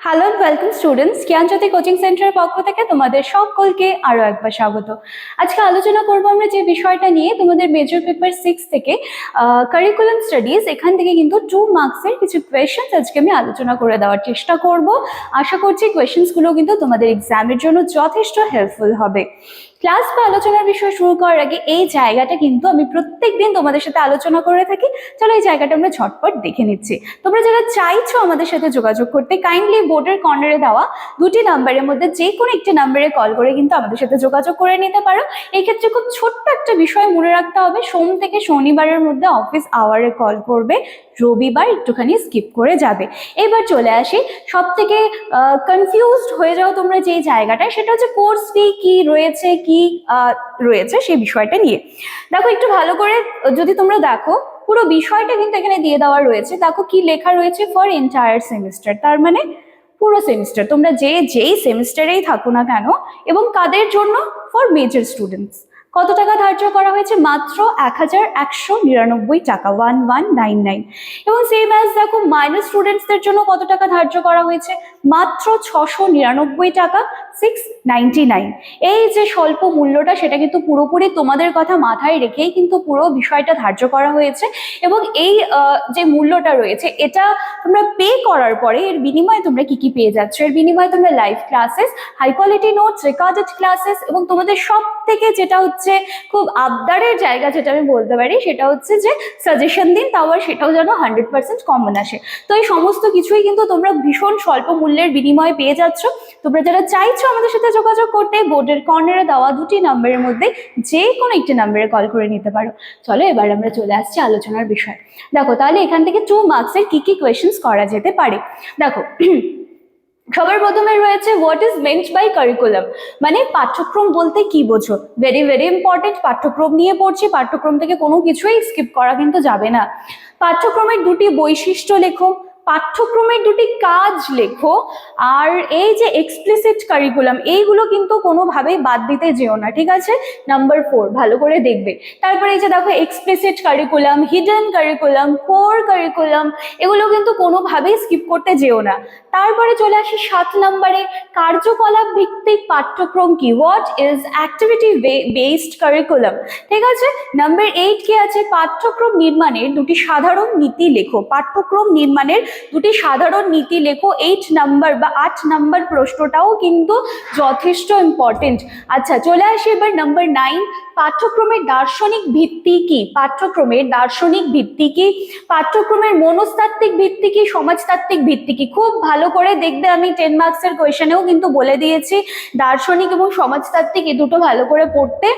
Hello welcome students Gyanjyoti coaching সেন্টারের পক্ষ থেকে তোমাদের সকলকে আরও একবার স্বাগত। আজকে আলোচনা করব আমরা যে বিষয়টা নিয়ে, তোমাদের মেজর পেপার সিক্স থেকে কারিকুলাম স্টাডিজ এখান থেকে কিন্তু টু মার্কসের কিছু কোয়েশনস আজকে আমি আলোচনা করে দেওয়ার চেষ্টা করব। আশা করছি কোয়েশনসগুলো কিন্তু তোমাদের এক্সামের জন্য যথেষ্ট হেল্পফুল হবে। ক্লাস বা আলোচনার বিষয় শুরু করার আগে এই জায়গাটা কিন্তু আমি প্রত্যেক দিন তোমাদের সাথে আলোচনা করে থাকি। চলো এই জায়গাটা আমরা ঝটপট দেখে নিচ্ছি। তোমরা যারা চাইছো আমাদের সাথে যোগাযোগ করতে কাইন্ডলি বোর্ডের কর্নারে দেওয়া দুটি নাম্বারের মধ্যে যে কোনো একটি নাম্বারে কল করে কিন্তু আমাদের সাথে যোগাযোগ করে নিতে পারো। এক্ষেত্রে খুব ছোট্ট একটা বিষয় মনে রাখতে হবে, সোম থেকে শনিবারের মধ্যে অফিস আওয়ারে কল করবে, রবিবার একটুখানি স্কিপ করে যাবে। এবার চলে আসি সব থেকে কনফিউজড হয়ে যাও তোমরা যে জায়গাটায়, সেটা হচ্ছে কোর্স ফি কি, রয়েছে কি? আহ, রয়েছে সেই বিষয়টা নিয়ে। দেখো একটু ভালো করে যদি তোমরা দেখো পুরো বিষয়টা কিন্তু এখানে দিয়ে দেওয়া রয়েছে। দেখো কি লেখা রয়েছে ফর এন্টায়ার সেমিস্টার তার মানে পুরো সেমিস্টার তোমরা যে যেই সেমিস্টারেই থাকো না কেন এবং কাদের জন্য? ফর মেজর স্টুডেন্টস কত টাকা ধার্য করা হয়েছে? মাত্র এক হাজার একশো নিরানব্বই টাকা ওয়ান ওয়ান নাইন নাইন এবং সেম অ্যাজ দেখো মাইনর স্টুডেন্টসদের জন্য কত টাকা ধার্য করা হয়েছে? মাত্র ছশো নিরানব্বই টাকা সিক্স নাইনটি নাইন এই যে স্বল্প মূল্যটা, সেটা কিন্তু পুরোপুরি তোমাদের কথা মাথায় রেখেই কিন্তু পুরো বিষয়টা ধার্য করা হয়েছে। এবং এই যে মূল্যটা রয়েছে, এটা তোমরা পে করার পরে এর বিনিময়ে তোমরা কি কি পেয়ে যাচ্ছ? এর বিনিময়ে তোমরা live classes high quality notes recorded classes এবং তোমাদের সব থেকে যেটা হচ্ছে খুব আবদারের জায়গা যেটা আমি বলতে পারি, সেটা হচ্ছে যে সাজেশন দিন, তাও আর সেটাও যেন হান্ড্রেড পার্সেন্ট কমন আসে। তো এই সমস্ত কিছুই কিন্তু তোমরা ভীষণ স্বল্প মূল্যের বিনিময়ে পেয়ে যাচ্ছ। তোমরা যারা চাইছো আমাদের সাথে যোগাযোগ করতে বোর্ডের কর্নারে দেওয়া দুটি নাম্বারের মধ্যে যে কোনো একটি নাম্বারে কল করে নিতে পারো। চলো এবার আমরা চলে আসছি আলোচনার বিষয়। দেখো, তাহলে এখান থেকে টু মার্কসের কি কি কোয়েশ্চেন্স করা যেতে পারে? দেখো সবার প্রথমে রয়েছে what is meant by curriculum মানে পাঠ্যক্রম বলতে কি বোঝো? ভেরি ভেরি ইম্পর্টেন্ট পাঠ্যক্রম নিয়ে পড়ছি, পাঠ্যক্রম থেকে কোনো কিছুই স্কিপ করা কিন্তু যাবে না। পাঠ্যক্রমের দুটি বৈশিষ্ট্য লেখো। পাঠ্যক্রমের দুটি কাজ লেখো, আর এই যে এক্সপ্লিসিট কারিকুলাম এইগুলো কিন্তু কোনোভাবেই বাদ দিতে যেও না, ঠিক আছে? নাম্বার ফোর ভালো করে দেখবে। তারপরে এই যে দেখো explicit curriculum hidden curriculum core curriculum এগুলো কিন্তু কোনোভাবেই স্কিপ করতে যেও না। তারপরে চলে আসি সাত নম্বরে, কার্যকলাপ ভিত্তিক পাঠ্যক্রম কি? What is activity based curriculum ঠিক আছে? নাম্বার এইট কি আছে? পাঠ্যক্রম নির্মাণের দুটি সাধারণ নীতি লেখো। পাঠ্যক্রম নির্মাণের দুটি সাধারণ নীতি লেখো এইট নাম্বার বা আট নাম্বার প্রশ্নটাও কিন্তু যথেষ্ট ইম্পর্টেন্ট আচ্ছা চলে আসি এবার নাম্বার নাইন পাঠ্যক্রমের দার্শনিক ভিত্তি কি? পাঠ্যক্রমের দার্শনিক ভিত্তি কি? পাঠ্যক্রমের মনস্তাত্ত্বিক ভিত্তি কি? সমাজতাত্ত্বিক ভিত্তি কি? খুব ভালো করে দেখবে আমি টেন মার্কসের কোয়েশনেও কিন্তু বলে দিয়েছি। দার্শনিক এবং সমাজতাত্ত্বিক এ দুটো ভালো করে পড়তে।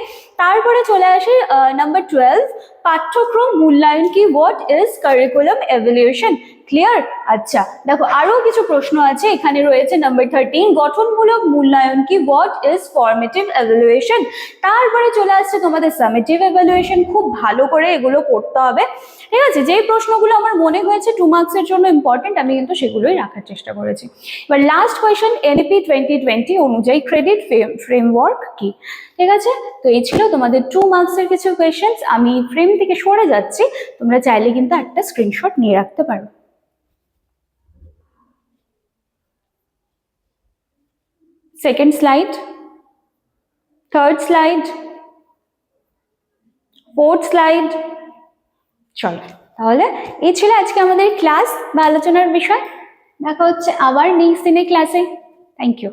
তারপরে চলে আসি নাম্বার টুয়েলভ পাঠ্যক্রম মূল্যায়ন কি? What is curriculum evaluation clear আচ্ছা দেখো আরও কিছু প্রশ্ন আছে, এখানে রয়েছে নাম্বার থার্টিন গঠনমূলক মূল্যায়ন কি? হোয়াট ইজ ফর্মেটিভ এভলিউশন তারপরে চলে আসছে তোমাদের সামেটিভ এভ্যালুয়েশন খুব ভালো করে এগুলো করতে হবে। ঠিক আছে? যেই প্রশ্নগুলো আমার মনে হয়েছে টু মার্কসের জন্য ইম্পর্টেন্ট আমি কিন্তু সেগুলোই রাখার চেষ্টা করেছি। এবার last question NEP twenty twenty অনুযায়ী ক্রেডিট ফ্রেমওয়ার্ক কি? ঠিক আছে? তো এই ছিল তোমাদের টু মার্কসের কিছু কোয়েশনস আমি ফ্রেম থেকে সরে যাচ্ছি। তোমরা চাইলে কিন্তু একটা স্ক্রিনশট নিয়ে রাখতে পারো। Second slide third slide fourth slide চলো, তাহলে এই ছিল আজকে আমাদের ক্লাস বা আলোচনার বিষয়। দেখা হচ্ছে আবার নেক্সট দিনের ক্লাসে থ্যাংক ইউ